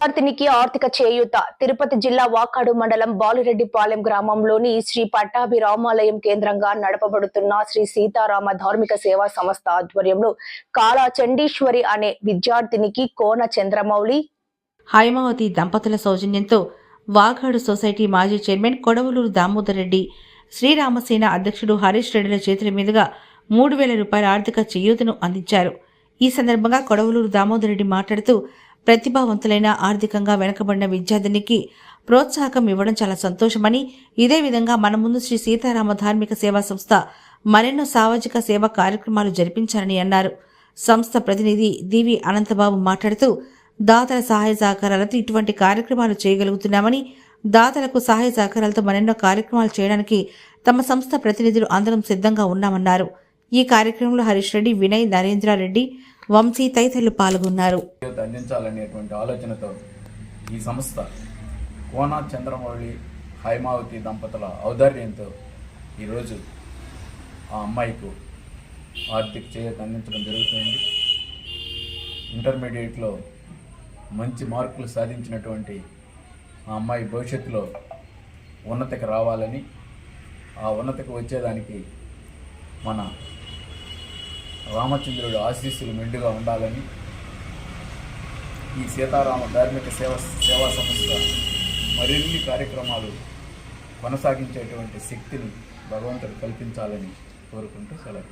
విద్యార్థినికి ఆర్థిక చేయూత. తిరుపతి జిల్లా వాకాడు మండలం బాలిరెడ్డిపాలెం గ్రామంలోని శ్రీ పట్టాభి రామాలయం కేంద్రంగా నడపబడుతున్న శ్రీ సీతారామ ధార్మిక సేవా సంస్థ ఆధ్వర్యంలో కాళా చండీశ్వరి అనే విద్యార్థినికి కోన చంద్రమౌళి. హైమావతి దంపతుల సౌజన్యంతో వాఘాడు సొసైటీ మాజీ చైర్మన్ కొడవలూరు దామోదర్ రెడ్డి శ్రీరామసేన అధ్యక్షుడు హరీష్ రెడ్డిల చేతుల మీదుగా మూడు వేల రూపాయల ఆర్థిక చేయూతను అందించారు. ఈ సందర్భంగా కొడవలూరు దామోదర్ రెడ్డి మాట్లాడుతూ ప్రతిభావంతులైన ఆర్థికంగా వెనుకబడిన విద్యార్థినికి ప్రోత్సాహకం ఇవ్వడం చాలా సంతోషమని ఇదే విధంగా మన ముందు శ్రీ సీతారామ ధార్మిక సేవా సంస్థ మరెన్నో సామాజిక సేవా కార్యక్రమాలు జరిపించారని అన్నారు. సంస్థ ప్రతినిధి దివి అనంతబాబు మాట్లాడుతూ దాతల సహాయ సహకారాలతో ఇటువంటి కార్యక్రమాలు చేయగలుగుతున్నామని దాతలకు సహాయ సహకారాలతో మరెన్నో కార్యక్రమాలు చేయడానికి తమ సంస్థ ప్రతినిధులు అందరం సిద్ధంగా ఉన్నామన్నారు. ఈ కార్యక్రమంలో హరీష్ రెడ్డి వినయ్ నరేంద్రారెడ్డి వంశీ తదితరులు పాల్గొన్నారు. అందించాలనేటువంటి ఆలోచనతో ఈ సంస్థ కోన చంద్రమౌళి హైమావతి దంపతుల ఔదార్యంతో ఈరోజు ఆ అమ్మాయికు ఆర్థిక చేయూత అందించడం జరుగుతుంది. ఇంటర్మీడియట్లో మంచి మార్కులు సాధించినటువంటి ఆ అమ్మాయి భవిష్యత్తులో ఉన్నతికి రావాలని ఆ ఉన్నతికి వచ్చేదానికి మన రామచంద్రుడు ఆశీస్సులు మెండుగా ఉండాలని ఈ సీతారామ ధార్మిక సేవ సేవా సంస్థ మరిన్ని కార్యక్రమాలు కొనసాగించేటువంటి శక్తిని భగవంతుడు కల్పించాలని కోరుకుంటూ సెలవు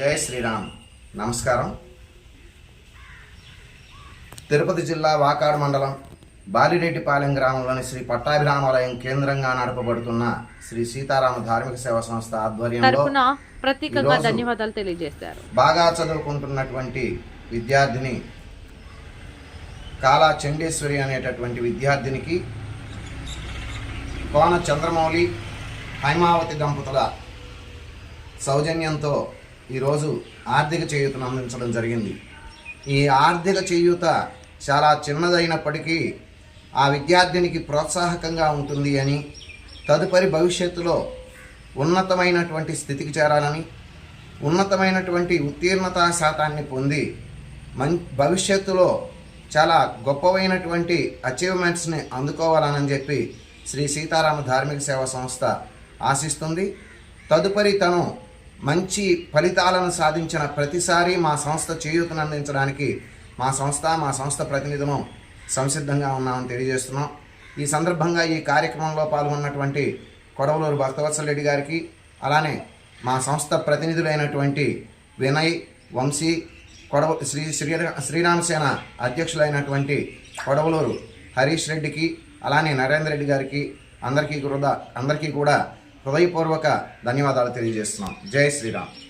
జై శ్రీరామ్. నమస్కారం. తిరుపతి జిల్లా వాకాడు మండలం బాలిరెడ్డిపాలెం గ్రామంలోని శ్రీ పట్టాభిరామాలయం కేంద్రంగా నడపబడుతున్న శ్రీ సీతారామ ధార్మిక సేవా సంస్థ ఆధ్వర్యంలో ప్రత్యేకంగా ధన్యవాదాలు తెలియజేశారు. బాగా చదువుకుంటున్నటువంటి విద్యార్థిని కాలా చండేశ్వరి అనేటటువంటి విద్యార్థినికి కోన చంద్రమౌళి హైమావతి దంపతుల సౌజన్యంతో ఈరోజు ఆర్థిక చేయూతను అందించడం జరిగింది. ఈ ఆర్థిక చేయూత చాలా చిన్నదైనప్పటికీ ఆ విద్యార్థినికి ప్రోత్సాహకంగా ఉంటుంది అని తదుపరి భవిష్యత్తులో ఉన్నతమైనటువంటి స్థితికి చేరాలని ఉన్నతమైనటువంటి ఉత్తీర్ణతా శాతాన్ని పొంది మం భవిష్యత్తులో చాలా గొప్పవైనటువంటి అచీవ్మెంట్స్ని అందుకోవాలని చెప్పి శ్రీ సీతారామ ధార్మిక సేవా సంస్థ ఆశిస్తుంది. తదుపరి తను మంచి ఫలితాలను సాధించిన ప్రతిసారి మా సంస్థ చేయూతను అందించడానికి మా సంస్థ మా సంస్థ ప్రతినిధులు సంసిద్ధంగా ఉన్నామని తెలియజేస్తున్నాం. ఈ సందర్భంగా ఈ కార్యక్రమంలో పాల్గొన్నటువంటి కొడవలూరు భక్తవత్సల రెడ్డి గారికి అలానే మా సంస్థ ప్రతినిధులైనటువంటి వినయ్ వంశీ కొడవ శ్రీ శ్రీ శ్రీరామసేన అధ్యక్షులైనటువంటి కొడవలూరు హరీష్ రెడ్డికి అలానే నరేంద్ర రెడ్డి గారికి అందరికీ కూడా అందరికీ కూడా హృదయపూర్వక ధన్యవాదాలు తెలియజేస్తున్నాం. జై శ్రీరామ్.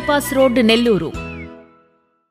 bypass road Nellore.